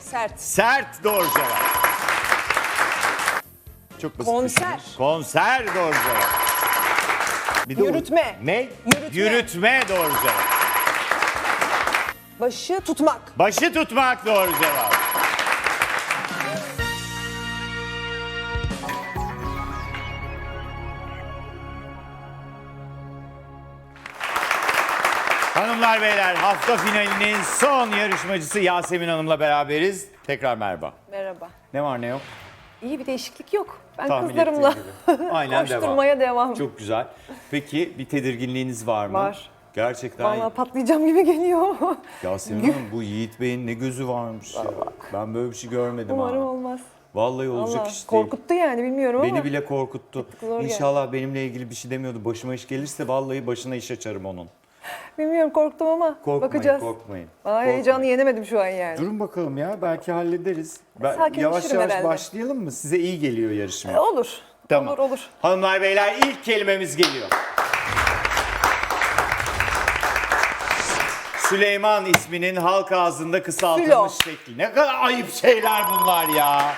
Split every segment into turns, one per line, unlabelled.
Sert.
Sert doğru cevap. Çok basit.
Konser.
düşünün. Konser doğru cevap. Bir de
Yürütme.
Ne?
Yürütme.
Yürütme doğru cevap.
Başı tutmak.
Başı tutmak doğru cevap. Hanımlar beyler hafta finalinin son yarışmacısı Yasemin Hanım'la beraberiz. Tekrar merhaba.
Merhaba.
Ne var ne yok?
İyi bir değişiklik yok. Ben
Tahmin
kızlarımla.
Aynen
koşturmaya devam.
Çok güzel. Peki bir tedirginliğiniz var mı?
Var.
Gerçekten.
Vallahi patlayacağım gibi geliyor.
Yasemin Hanım bu Yiğit Bey'in ne gözü varmış ya. Ben böyle bir şey görmedim
Umarım
ha.
olmaz.
Vallahi olacak
Allah
iş değil.
korkuttu yani bilmiyorum ama.
Beni bile korkuttu. İnşallah benimle ilgili bir şey demiyordu. Başıma iş gelirse vallahi başına iş açarım onun.
Bilmiyorum korktum ama
Korkmayın,
bakacağız.
korkmayın.
Aa,
Korkmayın.
heyecanı yenemedim şu an yani.
Durun bakalım ya belki hallederiz. Ben,
Sakinleşirim
yavaş yavaş
herhalde.
başlayalım mı? Size iyi geliyor yarışma.
E, Olur.
Tamam.
Olur olur.
Hanımlar beyler ilk kelimemiz geliyor. Süleyman isminin halk ağzında kısaltılmış
Sülo.
şekli. Ne kadar ayıp şeyler bunlar ya.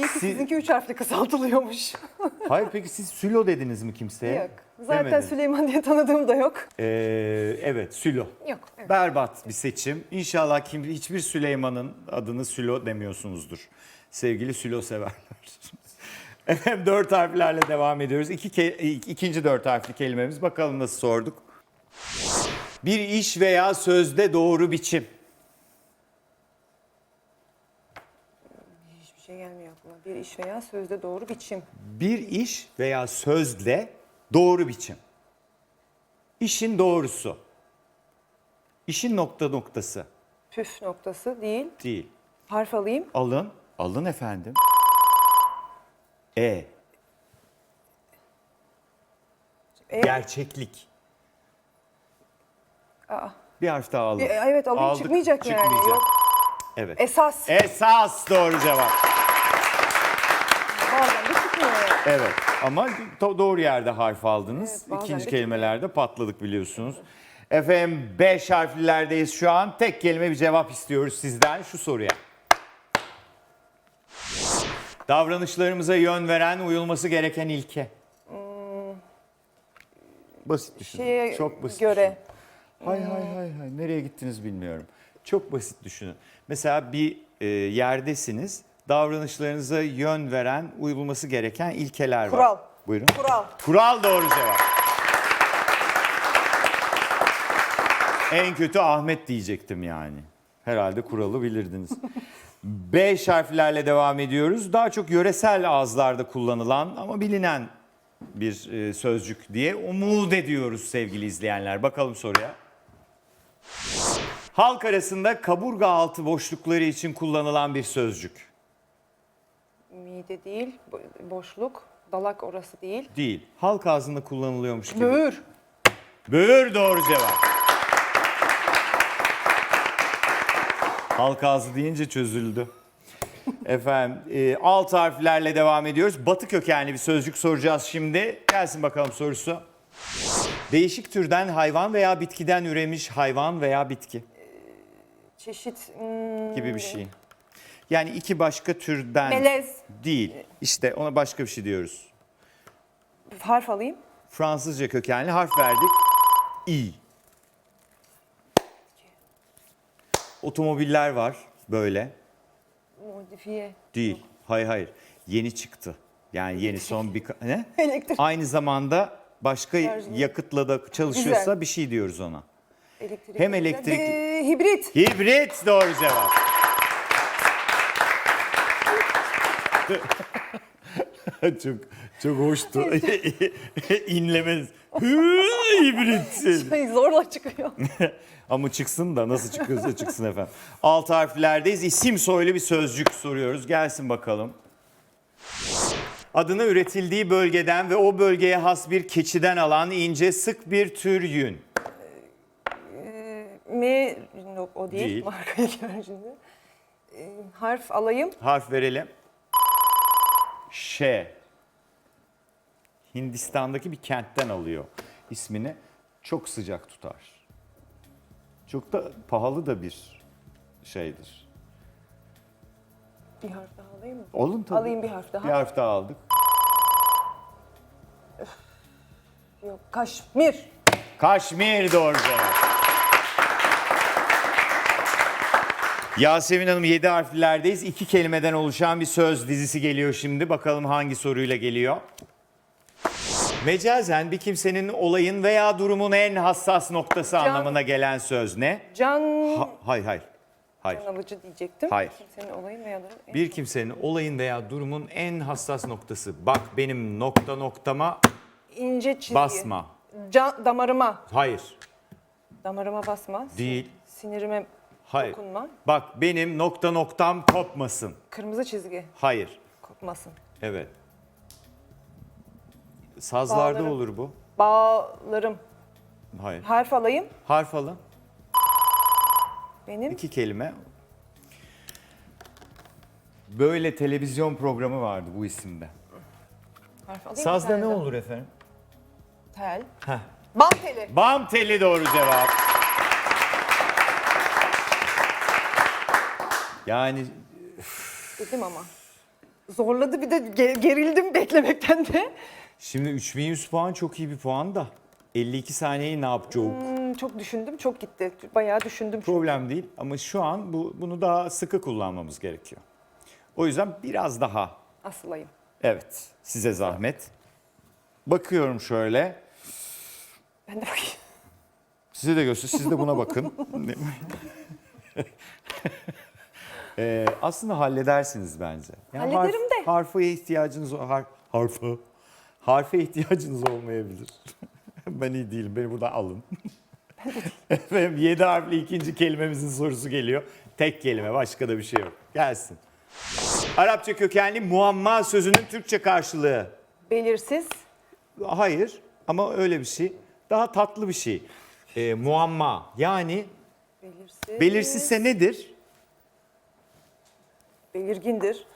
İyi ki
Siz-
sizinki üç harfli kısaltılıyormuş.
Hayır peki siz Sülo dediniz mi kimseye?
yok. Zaten
Demediniz.
Süleyman diye tanıdığım da yok.
Ee, evet Sülo.
Yok. Evet.
Berbat bir seçim. İnşallah kim, hiçbir Süleyman'ın adını Sülo demiyorsunuzdur. Sevgili Sülo severler. Efendim dört harflerle devam ediyoruz. İki ke- ikinci dört harfli kelimemiz. Bakalım nasıl sorduk. Bir iş veya sözde doğru biçim.
Aklıma. Bir iş veya sözde doğru biçim.
Bir iş veya sözle doğru biçim. İşin doğrusu. İşin nokta noktası
Püf noktası değil.
değil.
Harf alayım.
Alın. Alın efendim. E.
E.
Gerçeklik.
Aa.
Bir harf daha alın.
E, evet alayım
Aldık,
çıkmayacak yani.
çıkmayacak.
Yok.
Evet.
Esas.
Esas doğru cevap. Evet ama do- doğru yerde harf aldınız.
Evet, bazen
İkinci
de
kelimelerde patladık biliyorsunuz. Efendim beş harflerdeyiz şu an. Tek kelime bir cevap istiyoruz sizden şu soruya. Davranışlarımıza yön veren, uyulması gereken ilke. Basit düşünün.
Şeye
Çok basit
göre.
düşünün. Hay hay hay hay. Nereye gittiniz bilmiyorum. Çok basit düşünün. Mesela bir e, yerdesiniz. Davranışlarınıza yön veren, uyulması gereken ilkeler var.
Kural.
Buyurun.
Kural.
Kural doğru cevap. En kötü Ahmet diyecektim yani. Herhalde kuralı bilirdiniz. Beş harflerle devam ediyoruz. Daha çok yöresel ağızlarda kullanılan ama bilinen bir e, sözcük diye umut ediyoruz sevgili izleyenler. Bakalım soruya. Halk arasında kaburga altı boşlukları için kullanılan bir sözcük.
Mide değil. bo- Boşluk. Dalak orası değil.
Değil. Halk ağzında kullanılıyormuş gibi.
Böğür.
Böğür doğru cevap. Halk ağzı deyince çözüldü. Efendim e, alt harflerle devam ediyoruz. Batı kökenli bir sözcük soracağız şimdi. Gelsin bakalım sorusu. Değişik türden hayvan veya bitkiden üremiş hayvan veya bitki
Çeşit. hmm,
gibi bir şey. Yani iki başka türden
Melez.
değil. İşte ona başka bir şey diyoruz.
Harf alayım.
Fransızca kökenli harf verdik. İ. Otomobiller var böyle.
Modifiye.
Değil. Hayır hayır. Yeni çıktı. Yani yeni son bir ne?
Elektrik.
Aynı zamanda başka
Şarjlı.
yakıtla da çalışıyorsa
Güzel.
bir şey diyoruz ona.
Elektrik.
Hem elektrik-
Ee, hibrit.
Hibrit doğru cevap. çok çok hoştu. İnlemez. Hı.
Ay, zorla çıkıyor.
Ama çıksın da nasıl çıkıyorsa çıksın efendim. Alt harflerdeyiz. İsim soylu bir sözcük soruyoruz. Gelsin bakalım. Adını üretildiği bölgeden ve o bölgeye has bir keçiden alan ince sık bir tür yün.
M yok o değil.
Değil.
Markayı gör şimdi. Ee, harf alayım.
Harf verelim. Ş. Hindistan'daki bir kentten alıyor ismini. Çok sıcak tutar. Çok da pahalı da bir şeydir.
Bir harf daha alayım mı?
Olun tabii.
Alayım bir harf daha.
Bir harf daha aldık.
Yok. Kaşmir.
Kaşmir doğru cevap. Yasemin Hanım 7 harflerdeyiz. İki kelimeden oluşan bir söz dizisi geliyor şimdi. Bakalım hangi soruyla geliyor. Mecazen bir kimsenin olayın veya durumun en hassas noktası anlamına gelen söz ne?
Can
Ha, hayır hayır. Hayır.
Can alıcı diyecektim.
Hayır.
Kimsenin olayın veya durum en-
Bir kimsenin olayın veya durumun en hassas noktası. Bak benim nokta noktama
ince çizgi.
basma.
Can, damarıma.
Hayır.
Damarıma basma.
Değil.
Sinirime
Hayır.
dokunma.
Bak benim nokta noktam kopmasın.
Kırmızı çizgi.
Hayır.
Kopmasın.
Evet. Sazlarda
Bağlarım.
olur bu.
Bağlarım.
Hayır.
Harf alayım.
Harf alın.
Benim.
İki kelime. Böyle televizyon programı vardı bu isimde.
Harf alayım.
Sazda ne olur efendim?
Tel.
Heh.
Bam teli.
Bam teli doğru cevap. Yani
Dedim ama. Zorladı bir de ge- gerildim beklemekten de.
şimdi 3100 puan çok iyi bir puan da 52 saniyeyi ne yapacağız?
Hmm, çok düşündüm, çok gitti. Bayağı düşündüm.
Problem değil ama şu an bu bunu daha sıkı kullanmamız gerekiyor. O yüzden biraz daha
Asılayım.
evet size zahmet. Bakıyorum şöyle.
Ben de bakayım.
Size de göster. Siz de buna bakın. Ee, aslında halledersiniz bence. Yani
Hallederim de.
Harfe ihtiyacınız har, harfa harfe ihtiyacınız olmayabilir. ben iyi değilim. Beni buradan alın. Efendim 7 harfli ikinci kelimemizin sorusu geliyor. Tek kelime başka da bir şey yok. Gelsin. Arapça kökenli muamma sözünün Türkçe karşılığı.
Belirsiz.
Hayır ama öyle bir şey. Daha tatlı bir şey. Ee, muamma yani
Belirsiz.
belirsizse nedir?
Belirgindir.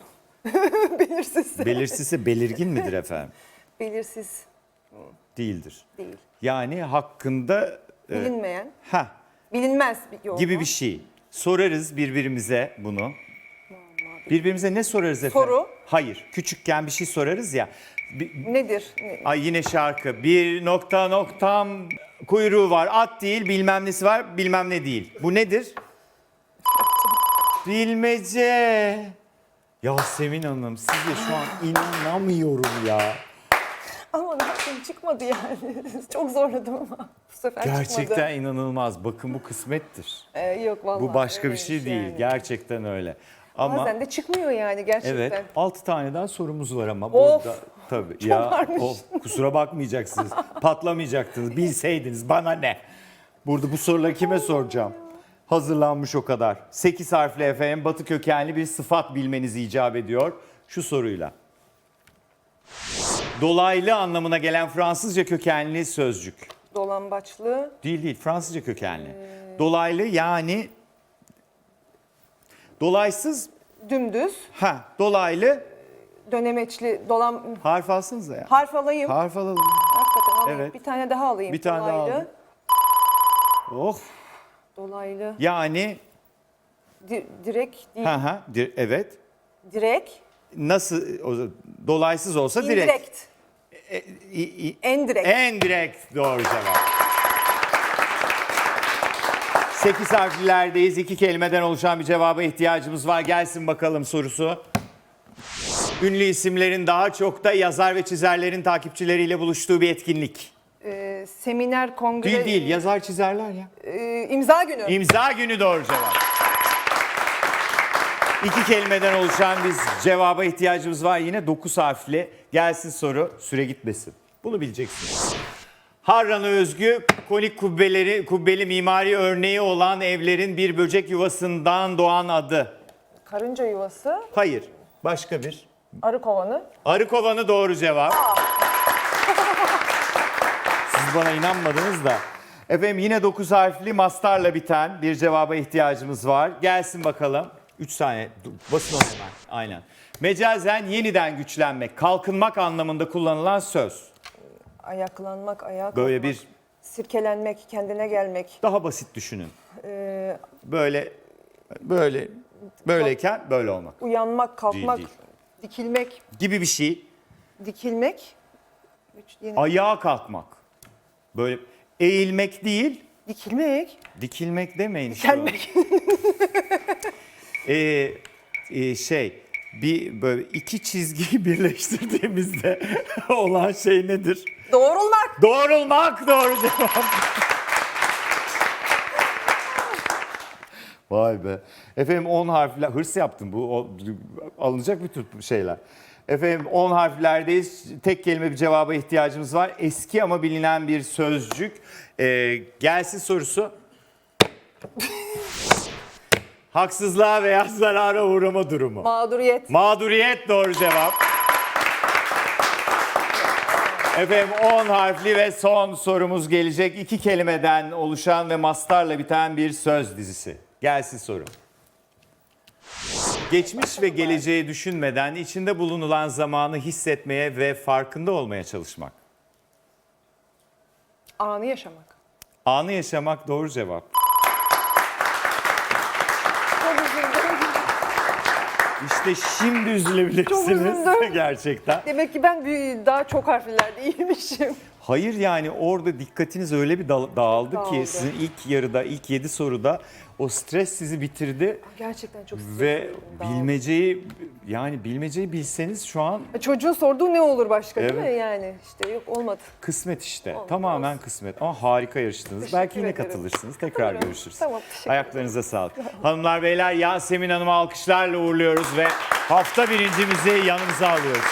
Belirsizse.
Belirsizse belirgin midir efendim?
Belirsiz
Değildir.
değil.
Yani hakkında e,
Bilinmeyen.
ha
Bilinmez bir yol.
gibi bir şey. Sorarız birbirimize bunu. Birbirimize ne sorarız efendim?
Soru.
Hayır. Küçükken bir şey sorarız ya. Bir-
Nedir? Ne-
Ay yine şarkı. Bir nokta noktam kuyruğu var. At değil bilmem nesi var bilmem ne değil. Bu nedir? Bilmece. Yasemin Hanım size şu an inanamıyorum ya.
Ama ne yapayım çıkmadı yani. Çok zorladım ama bu sefer
Gerçekten
çıkmadı.
inanılmaz. Bakın bu kısmettir.
Ee, yok vallahi.
Bu başka bir
öyleymiş
şey değil.
yani.
Gerçekten öyle. Ama
Bazen de çıkmıyor yani gerçekten.
evet 6 tane daha sorumuz var ama
Of,
burada tabii
varmış.
kusura bakmayacaksınız. Patlamayacaktınız. Bilseydiniz bana ne? Burada bu soruları kime soracağım? Hazırlanmış o kadar. 8 harfli efendim batı kökenli bir sıfat bilmeniz icap ediyor şu soruyla. Dolaylı anlamına gelen Fransızca kökenli sözcük.
Dolambaçlı.
Değil değil Fransızca kökenli. Dolaylı yani dolaysız
Dümdüz.
ha dolaylı
Dönemeçli. Dolam.
harf alsanıza ya.
Harf alayım.
Harf alalım.
Hakikaten alayım.
Evet.
Bir tane daha alayım.
Bir tane daha
Dolaylı.
aldım. Oh
Dolaylı.
yani
Di- direk değil.
ha ha di- evet.
Direk.
Nasıl o, dolaysız olsa direkt.
Indirekt.
E, i- i-
Endirekt.
en direkt doğru cevap. 8 harflilerdeyiz. İki kelimeden oluşan bir cevaba ihtiyacımız var. Gelsin bakalım sorusu. Ünlü isimlerin daha çok da yazar ve çizerlerin takipçileriyle buluştuğu bir etkinlik.
Ee, seminer, kongre.
Değil değil yazar çizerler ya.
Ee, imza günü.
İmza günü doğru cevap. İki kelimeden oluşan biz cevaba ihtiyacımız var. Yine 9 harfli. Gelsin soru. Süre gitmesin. Bunu bileceksiniz. Harran'a özgü konik kubbeleri, kubbeli mimari örneği olan evlerin bir böcek yuvasından doğan adı.
Karınca yuvası.
Hayır. Başka bir.
Arı kovanı.
Arı kovanı doğru cevap. Bana inanmadınız da. Efendim yine 9 harfli mastarla biten bir cevaba ihtiyacımız var. Gelsin bakalım. 3 saniye. Dur, Basın onu hemen. Aynen. Mecazen yeniden güçlenmek, kalkınmak anlamında kullanılan söz.
Ayaklanmak, ayağa
Böyle
kalkmak.
bir
Sirkelenmek, kendine gelmek.
daha basit düşünün.
Ee,
Böyle böyle böyleyken böyle olmak
uyanmak, kalkmak,
değil.
dikilmek,
gibi bir şey.
dikilmek. Üç, yine-
Ayağa kalkmak. Böyle eğilmek değil,
Dikilmek,
dikilmek demeyin.
dikelmek.
Ee, e, şey bir böyle iki çizgiyi birleştirdiğimizde olan şey nedir?
Doğrulmak.
Doğrulmak doğru cevap. Vay be. Efendim 10 harfler, hırs yaptım bu o- alınacak bir tür şeyler. Efendim 10 harflerdeyiz. Tek kelime bir cevaba ihtiyacımız var. Eski ama bilinen bir sözcük. Ee, gelsin sorusu. Haksızlığa veya zarara uğrama durumu.
Mağduriyet.
Mağduriyet doğru cevap. Efendim 10 harfli ve son sorumuz gelecek. İki kelimeden oluşan ve mastarla biten bir söz dizisi. Gelsin soru. Geçmiş ve geleceği düşünmeden içinde bulunulan zamanı hissetmeye ve farkında olmaya çalışmak.
Anı yaşamak.
Anı yaşamak doğru cevap. İşte şimdi
Çok
üzülebilirsiniz
üzüldüm.
gerçekten.
Demek ki ben bir- daha çok harflilerde iyiymişim.
Hayır yani orada dikkatiniz öyle bir dağıldı,
Dağıldı.
ki sizin ilk yarıda, ilk 7 soruda o stres sizi bitirdi
Gerçekten çok
ve
dağıldım.
bilmeceyi yani bilmeceyi bilseniz şu an
Çocuğun sorduğu ne olur başka değil mi?
Evet.
Yani işte yok olmadı.
kısmet işte.
Olmaz.
Tamamen kısmet ama harika yarıştınız.
Teşekkür
Belki yine
ederim.
katılırsınız. Tekrar
Tamam,
görüşürüz.
tamam, teşekkür
Ayaklarınıza sağlık. Hanımlar beyler Yasemin Hanım'ı alkışlarla uğurluyoruz ve hafta birincimizi yanımıza alıyoruz.